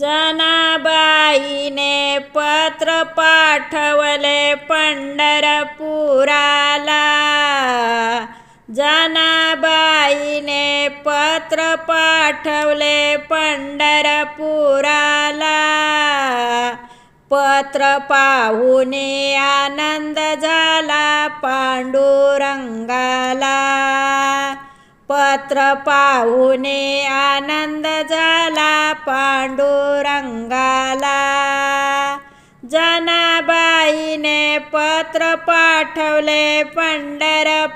जनाबाईने पत्र पाठवले पंढरपुराला. जनाबाईने पत्र पाठवले पंढरपुराला. पत्र पाहुणे आनंद झाला पांडुरंगा पत्र पाहुणे आनंद झाला पांडुरंगाला. जनाबाईने पत्र पाठवले पंढरपुराला.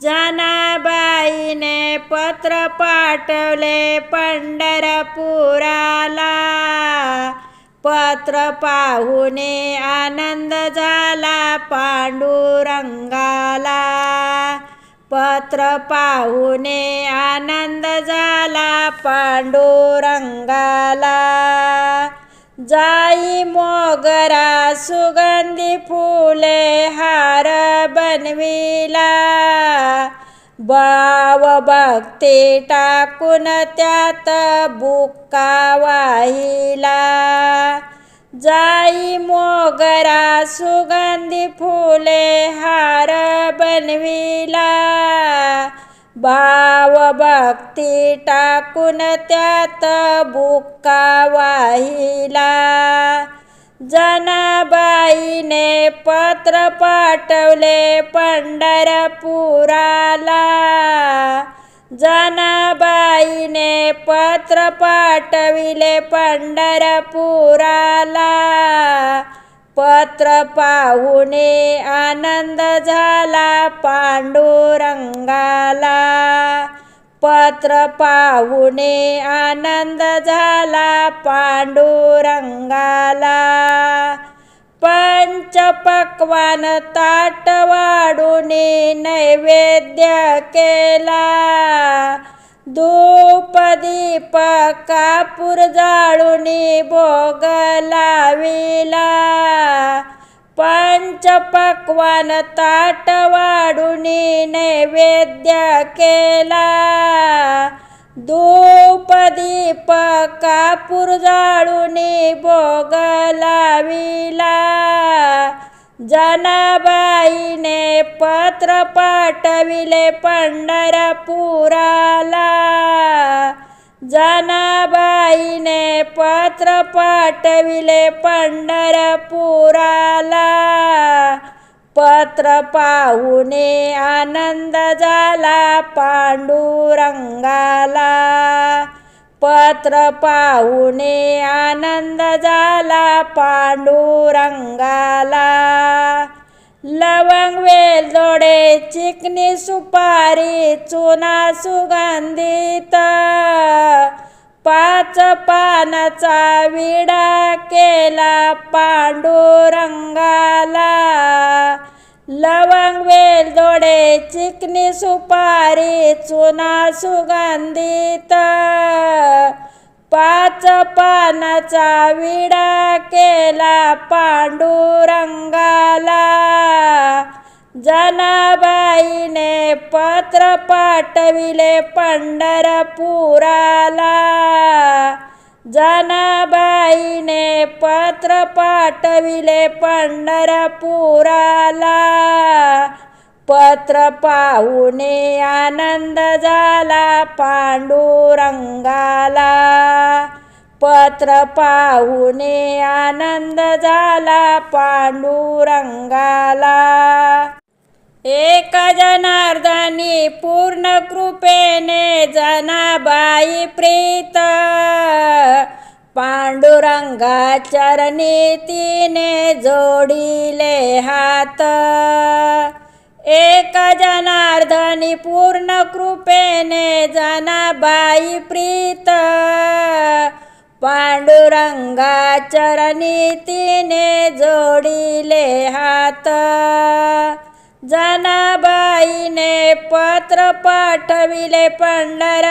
जनाबाईने पत्र पाठवले पंढरपुराला. पत्र पाहुणे आनंद झाला पांडुरंगाला. पत्र पाहुणे आनंद झाला पांडुरंगाला. जाई मोगरा सुगंधी फुले हार बनविला. बाव भक्ती टाकून त्यात बुक्का वाहिला. जाई मोगरा सुगंधी फुले हार बनविला. भाव भक्ती टाकून त्यात बुक्का वाहिला. जनाबाईने पत्र पाठवले पंढरपुराला. जनाबाईने पत्र पाठविले पंढरपुराला. पत्र पाहुणे आनंद झाला पांडुरंगाला. पत्र पाहुणे आनंद झाला पांडुरंगाला. पंचपक्वान ताट वाढून नैवेद्य केला. धूप दीप कापूर जाळून भोग लाविला. पंचपक्वान ताट वाढून नैवेद्य केला. धूप दीपक कापूर जाळून भोग लाविला. जनाबाईने पत्र पाठविले पंढरपुराला. जनाबाईने पत्र पाठविले पंढरपुराला. पत्र पाहुणे आनंद झाला पांडुरंगाला. पत्र पाहुणे आनंद झाला पांडुरंगाला. लवंग वेल जोडे चिकनी सुपारी चुना सुगंधित. पाच पानाचा विडा केला पांडुरंगाला. लवंग वेलदोडे चिकनी सुपारी चुना सुगंधित पाच पानाचा विडा केला पांडुरंगा. जनाबाईने पत्र पाठविले पंढरपुराला. जनाबाईने पत्र पाठविले पंढरपुराला. पत्र पाहुणे आनंद झाला पांडुरंगाला. पत्र पाहुणे आनंद झाला पांडुरंगाला. एक जनार्दनी पूर्ण कृपेने जनाबाई प्रीत. पांडुरंगा चरणी तिने जोडिले हात. एक जनार्दनी पूर्ण कृपेने जनाबाई प्रीत. पांडुरंगा चरणी तिने जोडिले हात. आईने पत्र पाठविले पंढरपुराला.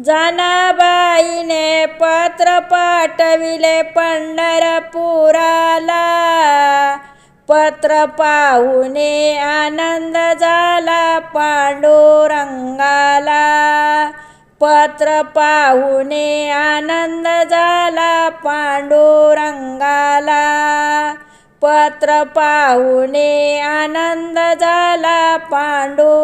जनाबाईने पत्र पाठविले पंढरपुराला. पत्र पाहुने आनंद झाला पांडुरंगाला. पत्र पाहुने आनंद झाला पांडुरंगा मात्र पाहुणे आनंद झाला पांडुरंगाला.